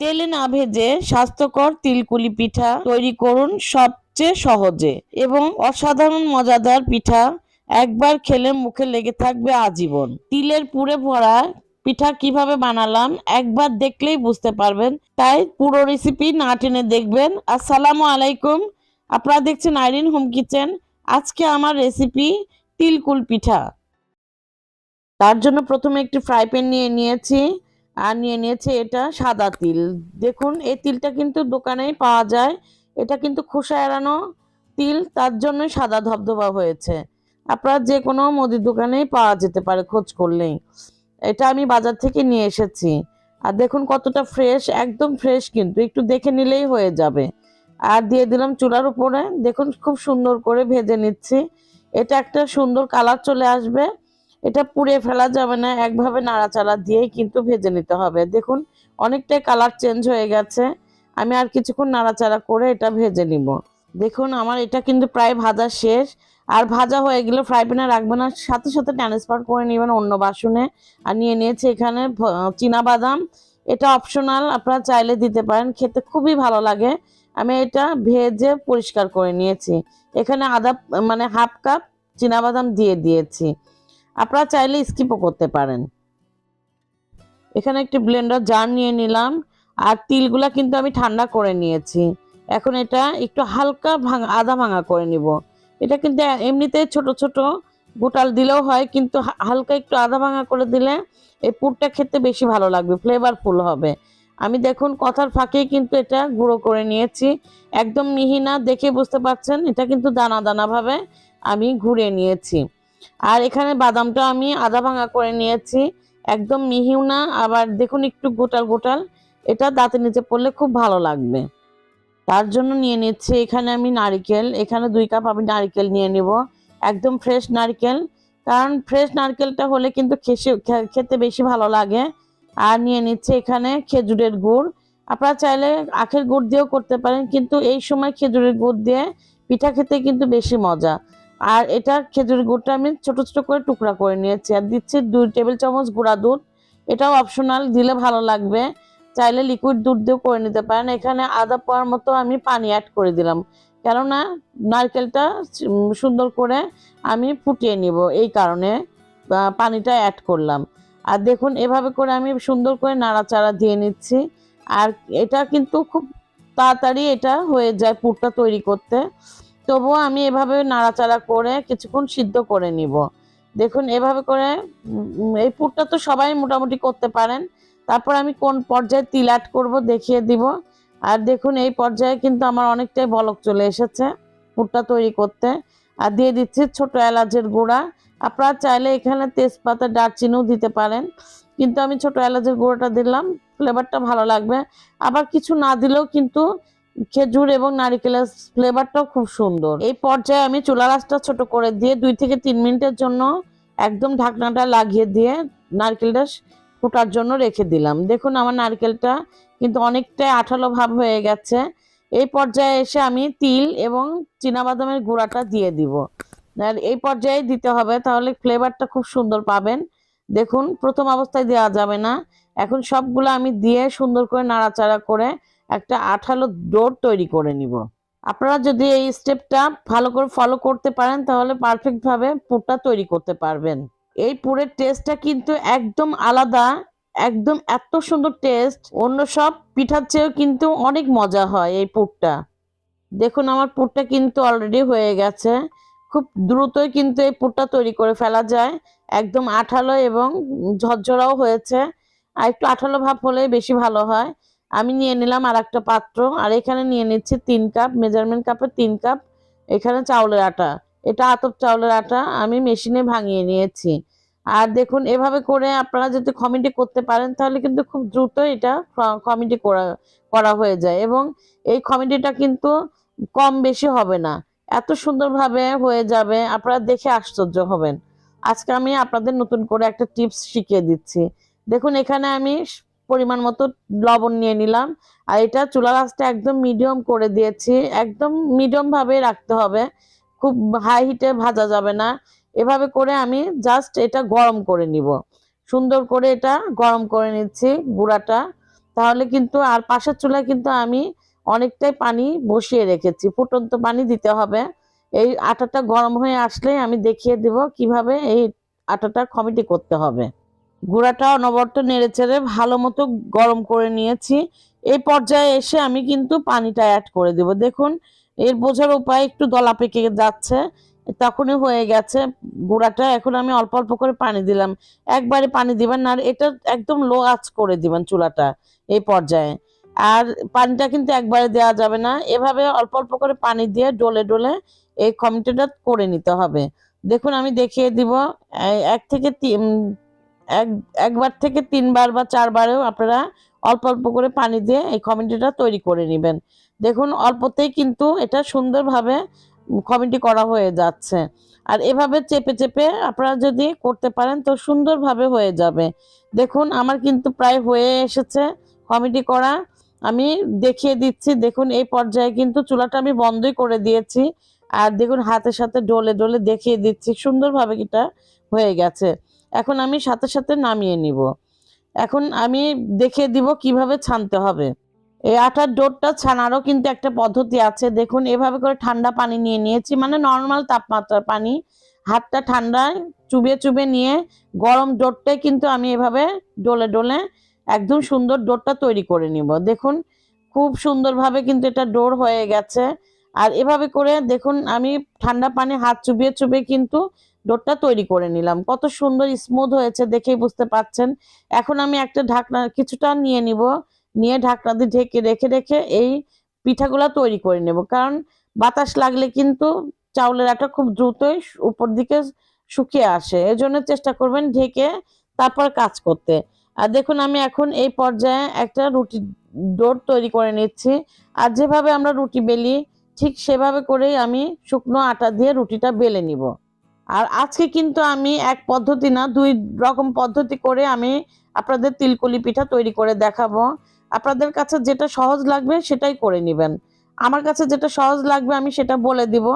তেলে না ভেজে স্বাস্থ্যকর তিলকুলি পিঠা তৈরি করুন সবচেয়ে সহজে এবং অসাধারণ মজাদার পিঠা একবার খেলে মুখে লেগে থাকবে আজীবন। তিলের পুরে ভরা পিঠা কীভাবে বানালাম একবার দেখলেই বুঝতে পারবেন। তাই পুরো রেসিপি না টেনে দেখবেন। আসসালামু আলাইকুম। আপনারা দেখছেন আইরিন হোম কিচেন। আজকে আমার রেসিপি তিলকুল পিঠা। তার জন্য প্রথমে একটি ফ্রাই প্যান নিয়ে নিয়েছি। আর নিয়ে নিয়েছে এটা সাদা তিল। দেখুন, এই তিলটা কিন্তু দোকানেই পাওয়া যায়। এটা কিন্তু খোসা এড়ানো তিল, তার জন্যই সাদা ধবধবা হয়েছে। আপনার যে কোনো মুদির দোকানেই পাওয়া যেতে পারে, খোঁজ করলেই। এটা আমি বাজার থেকে নিয়ে এসেছি। আর দেখুন কতটা ফ্রেশ, একদম ফ্রেশ কিন্তু। একটু দেখে নিলেই হয়ে যাবে। আর দিয়ে দিলাম চুলার উপরে। দেখুন খুব সুন্দর করে ভেজে নিচ্ছি। এটা একটা সুন্দর কালার চলে আসবে। এটা পুড়ে ফেলা যাবে না, একভাবে নাড়াচাড়া দিয়েই কিন্তু ভেজে নিতে হবে। দেখুন, অনেকটাই কালার চেঞ্জ হয়ে গেছে। আমি আর কিছুক্ষণ নাড়াচাড়া করে এটা ভেজে নিব। দেখুন, আমার এটা কিন্তু প্রায় ভাজা শেষ। আর ভাজা হয়ে গেলে ফ্রাই প্যানে রাখবেন আর সাথে সাথে ট্রান্সফার করে নেবেন অন্য বাসনে। আর নিয়ে নিয়েছি এখানে চীনা বাদাম। এটা অপশনাল আপনারা চাইলে দিতে পারেন, খেতে খুবই ভালো লাগে। আমি এটা ভেজে পরিষ্কার করে নিয়েছি। এখানে আদা মানে হাফ কাপ বাদাম দিয়ে দিয়েছি। আপনারা চাইলে স্কিপও করতে পারেন। এখানে একটি ব্লেন্ডার জার নিয়ে নিলাম, আর তিলগুলা কিন্তু আমি ঠান্ডা করে নিয়েছি। এখন এটা একটু হালকা ভাঙা আদা ভাঙা করে নিব। এটা কিন্তু এমনিতে ছোট ছোট গোটাল দিলেও হয়, কিন্তু হালকা একটু আদা ভাঙা করে দিলে এই পুরটা খেতে বেশি ভালো লাগবে ফ্লেভারফুল হবে। আমি দেখুন কথার ফাঁকেই কিন্তু এটা গুঁড়ো করে নিয়েছি। একদম মিহি না, দেখে বুঝতে পারছেন? এটা কিন্তু দানা দানাভাবে আমি ঘুরে নিয়েছি। আর এখানে বাদামটা আমি আদা ভাঙা করে নিয়েছি। একদম মিহিও না, আবার দেখুন একটু গোটাল গোটাল। এটা দাঁতে নিচে পড়লে খুব ভালো লাগবে। তার জন্য নিয়ে নিচ্ছি এখানে আমি নারিকেল। এখানে দুই কাপ আমি নারিকেল নিয়ে নিব। একদম ফ্রেশ নারকেল। কারণ ফ্রেশ নারকেলটা হলে কিন্তু খেসে খেতে বেশি ভালো লাগে। আর নিয়ে নিচ্ছে এখানে খেজুরের গুড়। আপনারা চাইলে আখের গুড় দিয়েও করতে পারেন, কিন্তু এই সময় খেজুরের গুড় দিয়ে পিঠা খেতে কিন্তু বেশি মজা। আর এটা খেজুরের গুড়টা আমি ছোট ছোট করে টুকরা করে নিয়েছি। আর দিচ্ছি দুই টেবিল চামচ গুঁড়া দুধ। এটাও অপশনাল দিলে ভালো লাগবে। চাইলে লিকুইড দুধ দিয়েও করে নিতে পারেন। এখানে আদা পাওয়ার মতো আমি পানি অ্যাড করে দিলাম। কেননা নারকেলটা সুন্দর করে আমি ফুটিয়ে নিব। এই কারণে পানিটা অ্যাড করলাম। আর দেখুন, এভাবে করে আমি সুন্দর করে নাড়াচাড়া দিয়ে নিচ্ছি। আর এটা কিন্তু খুব তাড়াতাড়ি এটা হয়ে যায় পুরটা তৈরি করতে। তবুও আমি এভাবে নাড়াচাড়া করে কিছুক্ষণ সিদ্ধ করে নিব। দেখুন, এভাবে করে এই পুরটা তো সবাই মোটামুটি করতে পারেন। তারপর আমি কোন পর্যায়ে তিল অ্যাড করব দেখিয়ে দিব। আর দেখুন, এই পর্যায়ে কিন্তু আমার অনেকটাই বলক চলে এসেছে পুরটা তৈরি করতে। আর দিয়ে দিচ্ছি ছোট এলাচের গুঁড়া। আপনারা চাইলে এখানে তেজপাতা, দারচিনিও দিতে পারেন। কিন্তু আমি ছোট এলাচের গুঁড়োটা দিলাম ফ্লেভারটা ভালো লাগবে। আবার কিছু না দিলেও কিন্তু খেজুর এবং নারিকেলের ফ্লেভারটাও খুব সুন্দর। এই পর্যায়ে আমি চুলা রাসটা ছোট করে দিয়ে দুই থেকে তিন মিনিটের জন্য একদম ঢাকনাটা লাগিয়ে দিয়ে নারকেলটা ফোটার জন্য রেখে দিলাম। দেখুন আমার নারকেলটা কিন্তু অনেকটাই আঠালো ভাব হয়ে গেছে। এই পর্যায়ে এসে আমি তিল এবং বাদামের গুঁড়াটা দিয়ে দিব। আর এই পর্যায়ে দিতে হবে, তাহলে ফ্লেভারটা খুব সুন্দর পাবেন। দেখুন, প্রথম অবস্থায় দেওয়া যাবে না। এখন সবগুলো আমি দিয়ে সুন্দর করে নাড়াচাড়া করে একটা আঠালো ডোর তৈরি করে নিব। আপনারা যদি এই স্টেপটা ভালো করে ফলো করতে পারেন, তাহলে পারফেক্টভাবে পুরটা তৈরি করতে পারবেন। এই পুরের টেস্টটা কিন্তু একদম আলাদা, একদম এত সুন্দর টেস্ট অন্য সব পিঠার চেয়েও কিন্তু অনেক মজা হয় এই পুরটা। দেখুন, আমার পুরটা কিন্তু অলরেডি হয়ে গেছে। খুব দ্রুতই কিন্তু এই পুরটা তৈরি করে ফেলা যায়। একদম আঠালো এবং ঝরঝরাও হয়েছে। আর একটু আঠালো ভাব হলে বেশি ভালো হয়। আমি নিয়ে নিলাম আর একটা পাত্র, আর এখানে নিয়ে নিচ্ছি তিন কাপ, মেজারমেন্ট কাপের তিন কাপ, এখানে চাউলের আটা। এটা আতপ চাউলের আটা, আমি মেশিনে ভাঙিয়ে নিয়েছি। আর দেখুন, এভাবে করে আপনারা যদি কমিটি করতে পারেন, তাহলে কিন্তু খুব দ্রুত এটা কমিটি করা করা হয়ে যায়। এবং এই কমিটিটা কিন্তু কম বেশি হবে না। এত সুন্দরভাবে হয়ে যাবে, আপনারা দেখে আশ্চর্য হবেন। আজকে আমি আপনাদের নতুন করে একটা টিপস শিখিয়ে দিচ্ছি। দেখুন, এখানে আমি পরিমাণ মতো লবণ নিয়ে নিলাম। আর এটা চুলা গাছটা একদম মিডিয়াম করে দিয়েছি। একদম মিডিয়াম ভাবে রাখতে হবে। খুব হাই হিটে ভাজা যাবে না। এভাবে করে আমি জাস্ট এটা গরম করে নিব। সুন্দর করে এটা গরম করে নিচ্ছি গুঁড়াটা। তাহলে কিন্তু আর পাশের চুলায় কিন্তু আমি অনেকটাই পানি বসিয়ে রেখেছি। ফুটন্ত পানি দিতে হবে। এই আটাটা গরম হয়ে আসলে আমি দেখিয়ে দেব কীভাবে এই আটাটা কমিটি করতে হবে। গুঁড়াটা অনবরত নেড়ে চেড়ে ভালো মতো গরম করে নিয়েছি। এই পর্যায়ে এসে আমি কিন্তু পানিটা অ্যাড করে দেব। দেখুন, এর বোঝার উপায় একটু দলা পেকে যাচ্ছে, তখনই হয়ে গেছে। গুঁড়াটা এখন আমি অল্প অল্প করে পানি দিলাম। একবারে পানি দিবেন না, আর এটা একদম লো আঁচ করে দিবেন চুলাটা এই পর্যায়ে। আর পানিটা কিন্তু একবারে দেওয়া যাবে না। এভাবে অল্প অল্প করে পানি দিয়ে ডলে ডলে এই কমিটিটা করে নিতে হবে। দেখুন, আমি দেখিয়ে দিব এক থেকে এক, একবার থেকে তিনবার বা চারবারেও আপনারা অল্প অল্প করে পানি দিয়ে এই কমিটিটা তৈরি করে নেবেন। দেখুন, অল্পতেই কিন্তু এটা সুন্দরভাবে কমিটি করা হয়ে যাচ্ছে। আর এভাবে চেপে চেপে আপনারা যদি করতে পারেন তো সুন্দরভাবে হয়ে যাবে। দেখুন, আমার কিন্তু প্রায় হয়ে এসেছে কমিটি করা। আমি দেখিয়ে দিচ্ছি, দেখুন এই পর্যায়ে কিন্তু চুলাটা আমি বন্ধই করে দিয়েছি। আর দেখুন হাতের সাথে ডলে ডলে দেখিয়ে দিচ্ছি, সুন্দরভাবে এটা হয়ে গেছে। এখন আমি সাথে সাথে নামিয়ে নিব। এখন আমি দেখিয়ে দিব কীভাবে ছানতে হবে। এই আটার ডোরটা ছানারও কিন্তু একটা পদ্ধতি আছে। দেখুন, এভাবে করে ঠান্ডা পানি নিয়ে নিয়েছি। মানে নর্মাল তাপমাত্রার পানি। হাতটা ঠান্ডায় চুবিয়ে চুবিয়ে নিয়ে গরম ডোরটাই কিন্তু আমি এভাবে ডোলে ডোলে একদম সুন্দর ডোরটা তৈরি করে নিব। দেখুন, খুব সুন্দরভাবে কিন্তু এটা ডোর হয়ে গেছে। আর এভাবে করে দেখুন, আমি ঠান্ডা পানি হাত চুবিয়ে চুবিয়ে কিন্তু ডোরটা তৈরি করে নিলাম। কত সুন্দর স্মুথ হয়েছে দেখেই বুঝতে পাচ্ছেন। এখন আমি একটা ঢাকনা, কিছুটা নিয়ে নিব। নিয়ে ঢাকনা দিয়ে ঢেকে, রেখে রেখে এই পিঠাগুলা তৈরি করে নেব। কারণ বাতাস লাগলে কিন্তু চাউলের আটা খুব দ্রুতই উপর দিকে শুকিয়ে আসে। এজন্য চেষ্টা করবেন ঢেকে তারপর কাজ করতে। আর দেখুন, আমি এখন এই পর্যায়ে একটা রুটি ডোর তৈরি করে নিচ্ছি। আর যেভাবে আমরা রুটি বেলি, ঠিক সেভাবে করেই আমি শুকনো আটা দিয়ে রুটিটা বেলে নিব। আর আজকে কিন্তু আমি এক পদ্ধতি না, দুই রকম পদ্ধতি করে আমি আপনাদের তিলকুলি পিঠা তৈরি করে দেখাবো। আপনাদের কাছে যেটা সহজ লাগবে সেটাই করে নেবেন। আমার কাছে যেটা সহজ লাগবে আমি সেটা বলে দিব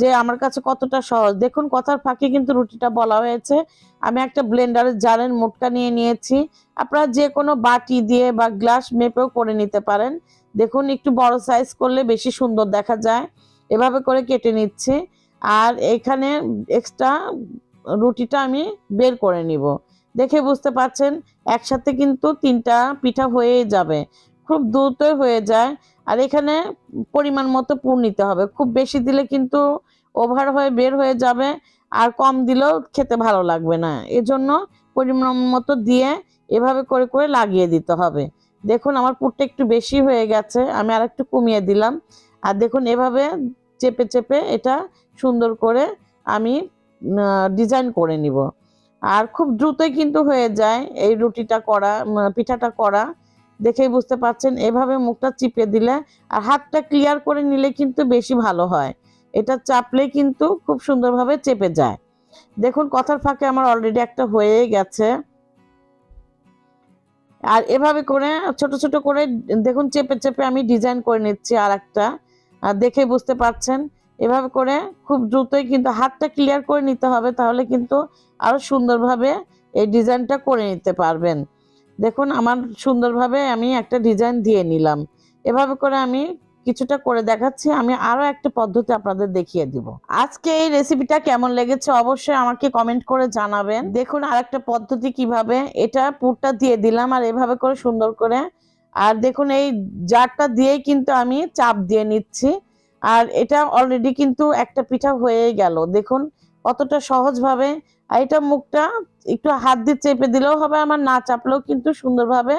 যে আমার কাছে কতটা সহজ। দেখুন, কথার ফাঁকে কিন্তু রুটিটা বলা হয়েছে। আমি একটা ব্লেন্ডারের জারের মোটকা নিয়ে নিয়েছি। আপনারা যে কোনো বাটি দিয়ে বা গ্লাস মেপেও করে নিতে পারেন। দেখুন, একটু বড় সাইজ করলে বেশি সুন্দর দেখা যায়। এভাবে করে কেটে নিচ্ছি। আর এখানে এক্সট্রা রুটিটা আমি বের করে নিব। দেখে বুঝতে পারছেন, একসাথে কিন্তু তিনটা পিঠা হয়েই যাবে। খুব দ্রুতই হয়ে যায়। আর এখানে পরিমাণ মতো পুর নিতে হবে। খুব বেশি দিলে কিন্তু ওভার হয়ে বের হয়ে যাবে। আর কম দিলেও খেতে ভালো লাগবে না। এজন্য পরিমাণ মতো দিয়ে এভাবে করে করে লাগিয়ে দিতে হবে। দেখুন, আমার পুরটা একটু বেশি হয়ে গেছে। আমি আর একটু কমিয়ে দিলাম। আর দেখুন, এভাবে চেপে চেপে এটা সুন্দর করে আমি ডিজাইন করে নিব। আর খুব দ্রুতই কিন্তু হয়ে যায় এই রুটিটা করা পিঠাটা করা। দেখেই বুঝতে পারছেন, এভাবে মুখটা চিপে দিলে আর হাতটা ক্লিয়ার করে নিলে কিন্তু বেশি ভালো হয়। এটা চাপলে কিন্তু খুব সুন্দরভাবে চেপে যায়। দেখুন, কথার ফাঁকে আমার অলরেডি একটা হয়ে গেছে। আর এভাবে করে, ছোট ছোট করে, দেখুন, চেপে চেপে আমি ডিজাইন করে নিচ্ছি আর একটা আর দেখে বুঝতে পারছেন। এভাবে করে খুব দ্রুতই কিন্তু হাতটা ক্লিয়ার করে নিতে হবে, তাহলে কিন্তু আরও সুন্দরভাবে এই ডিজাইনটা করে নিতে পারবেন। দেখুন, আমার সুন্দরভাবে আমি একটা ডিজাইন দিয়ে নিলাম। এভাবে করে আমি কিছুটা করে দেখাচ্ছি, আমি আরও একটা পদ্ধতি আপনাদের দেখিয়ে দিব। আজকে এই রেসিপিটা কেমন লেগেছে অবশ্যই আমাকে কমেন্ট করে জানাবেন। দেখুন আর একটা পদ্ধতি কীভাবে এটা পুরটা দিয়ে দিলাম আর এভাবে করে সুন্দর করে আর দেখুন, এই জারটা দিয়েই কিন্তু আমি চাপ দিয়ে নিচ্ছি। আর এটা অলরেডি কিন্তু একটা পিঠা হয়েই গেল। দেখুন, কতটা সহজভাবে। আর এটা মুখটা একটু হাত দিয়ে চেপে দিলেও হবে, আমার না চাপলেও কিন্তু সুন্দরভাবে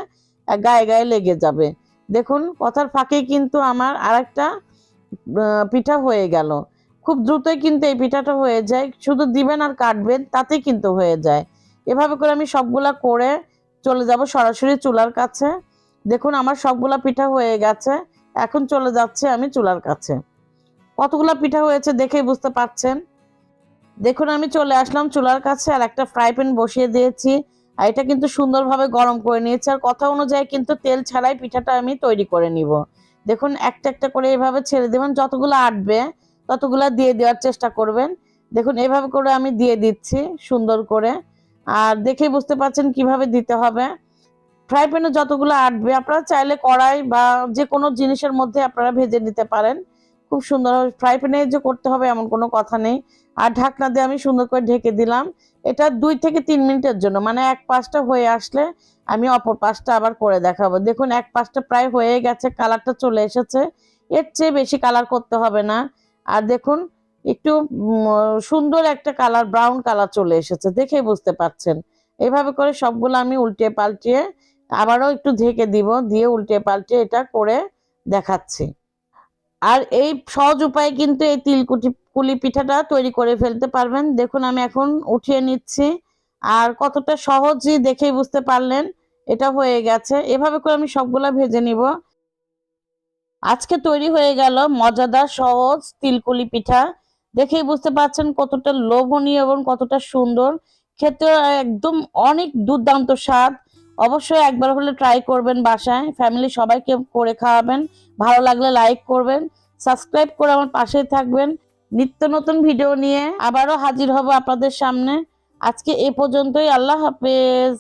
গায়ে গায়ে লেগে যাবে। দেখুন, কথার ফাঁকেই কিন্তু আমার আরেকটা পিঠা হয়ে গেল। খুব দ্রুতই কিন্তু এই পিঠাটা হয়ে যায়। শুধু দিবেন আর কাটবেন, তাতেই কিন্তু হয়ে যায়। এভাবে করে আমি সবগুলা করে চলে যাব সরাসরি চুলার কাছে। দেখুন, আমার সবগুলা পিঠা হয়ে গেছে। এখন চলে যাচ্ছে আমি চুলার কাছে। কতগুলা পিঠা হয়েছে দেখেই বুঝতে পারছেন? দেখুন, আমি চলে আসলাম চুলার কাছে আর একটা ফ্রাই প্যান বসিয়ে দিয়েছি। আর এটা কিন্তু সুন্দরভাবে গরম করে নিয়েছি। আর কথা অনুযায়ী কিন্তু তেল ছাড়াই পিঠাটা আমি তৈরি করে নিব। দেখুন, একটা একটা করে এভাবে ছেড়ে দেবেন। যতগুলো আটবে, ততগুলা দিয়ে দেওয়ার চেষ্টা করবেন। দেখুন, এভাবে করে আমি দিয়ে দিচ্ছি সুন্দর করে। আর দেখেই বুঝতে পারছেন কীভাবে দিতে হবে। ফ্রাই প্যানে যতগুলো আটবে, আপনারা চাইলে কড়াই বা যে কোনো জিনিসের মধ্যে আপনারা ভেজে নিতে পারেন। খুব সুন্দর ফ্রাই প্যানে যে করতে হবে এমন কোনো কথা নেই। আর ঢাকনা দিয়ে আমি সুন্দর করে ঢেকে দিলাম। এটা দুই থেকে তিন মিনিটের জন্য মানে এক পাশটা হয়ে আসলে আমি অপর পাশটা আবার করে দেখাবো। দেখুন, এক পাশটা প্রায় হয়ে গেছে, কালারটা চলে এসেছে। এর চেয়ে বেশি কালার করতে হবে না। আর দেখুন, একটু সুন্দর একটা কালার, ব্রাউন কালার চলে এসেছে দেখেই বুঝতে পারছেন। এইভাবে করে সবগুলো আমি উল্টে পাল্টিয়ে আবারও একটু ঢেকে দিব, দিয়ে উল্টে পাল্টে এটা করে দেখাচ্ছি। আর এই সহজ উপায়ে কিন্তু এই তিলকুটি কুলি পিঠাটা তৈরি করে ফেলতে পারবেন। দেখুন, আমি এখন উঠিয়ে নিচ্ছি। আর কতটা সহজই দেখেই বুঝতে পারলেন, এটা হয়ে গেছে। এভাবে করে আমি সবগুলা ভেজে নিব। আজকে তৈরি হয়ে গেল মজাদার সহজ তিলকুলি পিঠা। দেখেই বুঝতে পারছেন কতটা লোভনীয় এবং কতটা সুন্দর। খেতে একদম অনেক দুর্দান্ত স্বাদ। অবশ্যই একবার হলে ট্রাই করবেন বাসায়। ফ্যামিলি সবাইকে করে খাওয়াবেন। ভালো লাগলে লাইক করবেন। সাবস্ক্রাইব করে আমার পাশেই থাকবেন। নিত্য নতুন ভিডিও নিয়ে আবারও হাজির হব আপনাদের সামনে। আজকে এ পর্যন্তই। আল্লাহ হাফেজ।